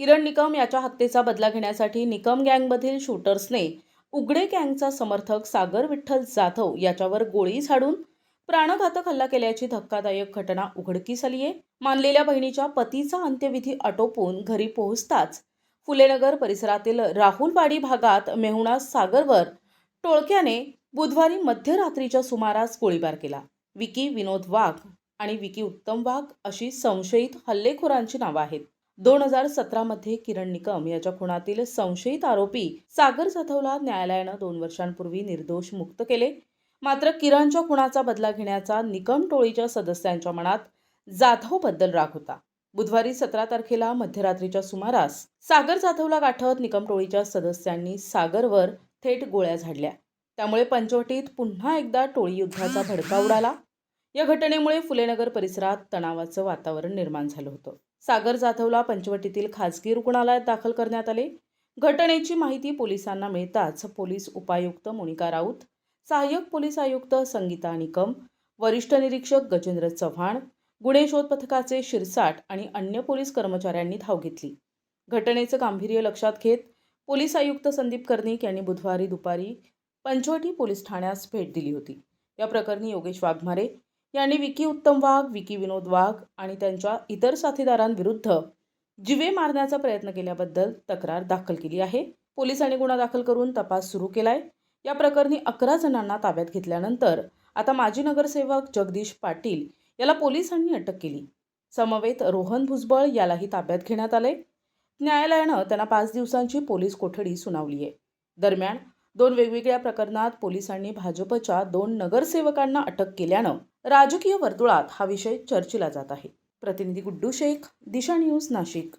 किरण निकम याच्या हत्येचा बदला घेण्यासाठी निकम गँगमधील शूटर्सने उघडे गँगचा समर्थक सागर विठ्ठल जाधव याच्यावर गोळी झाडून प्राणघातक हल्ला केल्याची धक्कादायक घटना उघडकीस आली आहे मानलेल्या बहिणीच्या पतीचा अंत्यविधी आटोपून घरी पोहोचताच फुलेनगर परिसरातील राहुलवाडी भागात मेहुणा सागरवर टोळक्याने बुधवारी मध्यरात्रीच्या सुमारास गोळीबार केला. विकी विनोद वाघ आणि विकी उत्तम वाघ अशी संशयित हल्लेखोरांची नावं आहेत. दोन हजार सतरामध्ये किरण निकम याच्या खुनातील संशयित आरोपी सागर जाधवला न्यायालयानं दोन वर्षांपूर्वी निर्दोष मुक्त केले. मात्र किरणच्या खुनाचा बदला घेण्याचा निकम टोळीच्या सदस्यांच्या मनात जाधवबद्दल राग होता. बुधवारी सतरा तारखेला मध्यरात्रीच्या सुमारास सागर जाधवला गाठत निकम टोळीच्या सदस्यांनी सागरवर थेट गोळ्या झाडल्या. त्यामुळे पंचवटीत पुन्हा एकदा टोळी युद्धाचा भडका उडाला. या घटनेमुळे फुलेनगर परिसरात तणावाचं वातावरण निर्माण झालं होतं. सागर जाधवला पंचवटीतील खाजगी रुग्णालयात दाखल करण्यात आले. घटनेची माहिती पोलिसांना मिळताच पोलीस उपायुक्त मोनिका राऊत सहाय्यक पोलीस आयुक्त संगीता निकम वरिष्ठ निरीक्षक गजेंद्र चव्हाण गुन्हे शोध पथकाचे शिरसाट आणि अन्य पोलीस कर्मचाऱ्यांनी धाव घेतली. घटनेचं गांभीर्य लक्षात घेत पोलीस आयुक्त संदीप कर्णिक यांनी बुधवारी दुपारी पंचवटी पोलीस ठाण्यास भेट दिली होती. या प्रकरणी योगेश वाघमारे यांनी विकी उत्तम वाघ विकी विनोद वाघ आणि त्यांच्या इतर साथीदारांविरुद्ध जिवे मारण्याचा प्रयत्न केल्याबद्दल तक्रार दाखल केली आहे. पोलिसांनी गुन्हा दाखल करून तपास सुरू केलाय. या प्रकरणी अकरा जणांना ताब्यात घेतल्यानंतर आता माजी नगरसेवक जगदीश पाटील याला पोलिसांनी अटक केली. समवेत रोहन भुजबळ यालाही ताब्यात घेण्यात आले न्यायालयानं त्यांना पाच दिवसांची पोलीस कोठडी सुनावली आहे. दरम्यान दोन वेगवेगळ्या प्रकरणात पोलिसांनी भाजपच्या दोन नगरसेवकांना अटक केल्यानं राजकीय वर्तुळात हा विषय चर्चिला जात आहे. प्रतिनिधी गुड्डू शेख दिशा न्यूज नाशिक.